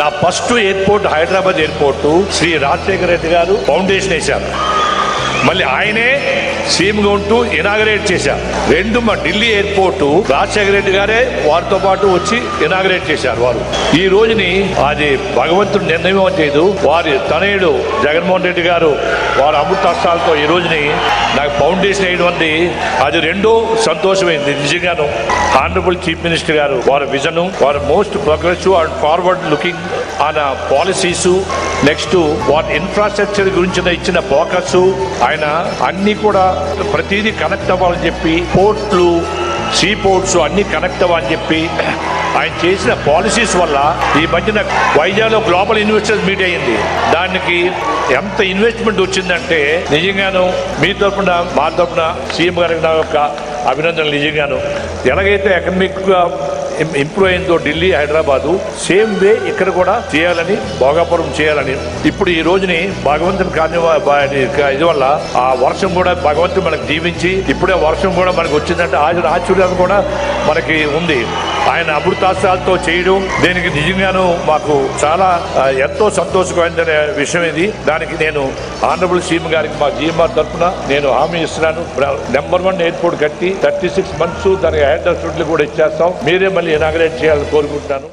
నా first airport Hyderabad airport Shri Rajasekhara Reddy గారు foundation వేశారు. మళ్ళీ ఆయనే సీఎంగా ఉంటూ ఇనాగరేట్ చేశారు రెండు మా ఢిల్లీ ఎయిర్పోర్ట్ రాజశేఖర రెడ్డి గారే వారితో పాటు వచ్చి ఇనాగరేట్ చేశారు వారు. ఈ రోజుని అది భగవంతుడు నిర్ణయం చేయదు. వారి తనయుడు జగన్మోహన్ రెడ్డి గారు వారి అమృతాస్త్రాలతో ఈ రోజుని నాకు ఫౌండేషన్ వేయడం అది రెండో సంతోషమైంది. నిజంగాను ఆనరబుల్ చీఫ్ మినిస్టర్ గారు వారి విజన్ వారి most progressive and forward looking ఆయన పాలసీస్ నెక్స్ట్ వాటి ఇన్ఫ్రాస్ట్రక్చర్ గురించి ఇచ్చిన ఫోకస్ ఆయన అన్ని కూడా ప్రతిదీ కనెక్ట్ అవ్వాలని చెప్పి పోర్ట్లు సీ పోర్ట్స్ అన్ని కనెక్ట్ అవ్వాలని చెప్పి ఆయన చేసిన పాలసీస్ వల్ల ఈ మధ్యన వైజాగ్లో గ్లోబల్ ఇన్వెస్టర్స్ మీట్ అయ్యింది. దానికి ఎంత ఇన్వెస్ట్మెంట్ వచ్చిందంటే నిజంగాను మీ తరపున మా తరపున సీఎం గారికి నా యొక్క అభినందనలు నిజంగాను. ఎలాగైతే ఎకనమిక్గా ఇంప్రూవ్ అయిందో ఢిల్లీ హైదరాబాదు సేమ్ వే ఇక్కడ కూడా చేయాలని భోగాపురం చేయాలని. ఇప్పుడు ఈ రోజుని భగవంతుని కార్య ఇది వల్ల ఆ వర్షం కూడా భగవంతుడు మనకు దీవించి ఇప్పుడే వర్షం కూడా మనకు వచ్చిందంటే ఆశ ఆశ్చర్యం కూడా మనకి ఉంది. ఆయన అమృతాస్త్రాలతో చేయడం దీనికి నిజంగాను మాకు చాలా ఎంతో సంతోషకరమైన విషయం ఇది. దానికి నేను ఆనరబుల్ సీఎం గారికి మా జీఎంఆర్ తరఫున నేను హామీ ఇస్తున్నాను. నెంబర్ వన్ ఎయిర్పోర్ట్ కట్టి థర్టీ సిక్స్ మంత్స్ దానికి హెడ్ కూడా ఇచ్చేస్తాం. మీరే మళ్ళీ మళ్ళీ ఇనాగరేట్ చేయాలని కోరుకుంటున్నాను